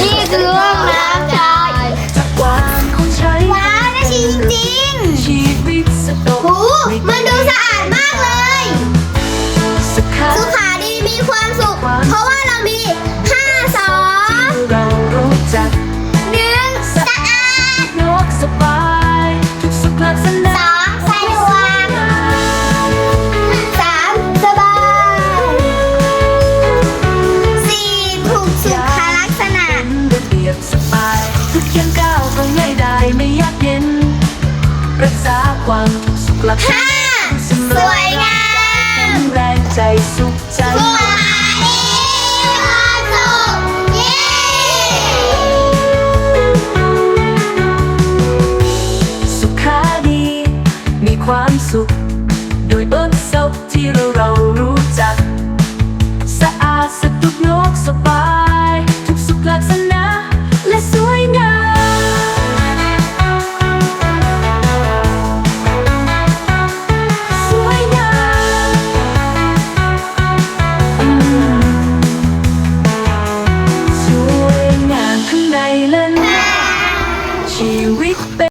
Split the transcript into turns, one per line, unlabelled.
นี่คือห้องน้ำชาย
จากวางของใช้
ว้าวน่าชิจริง
ชีวิตสะด
ๆ
ว
หู
ก
มันดูสะอาดมากเลย
สุขา
สุขาดีมีความสุข เพราะว่า
ทุกเขียนก้าวก็ง่ายได้ไม่ยากเย็น รักษาความสุขลักษณะ
ห้าสวยงาม
แรงใจสุขใจ
สุขาดีมีความสุขเย้
สุขาดีมีความสุข โดยต้นศพที่เราเรารู้จัก week.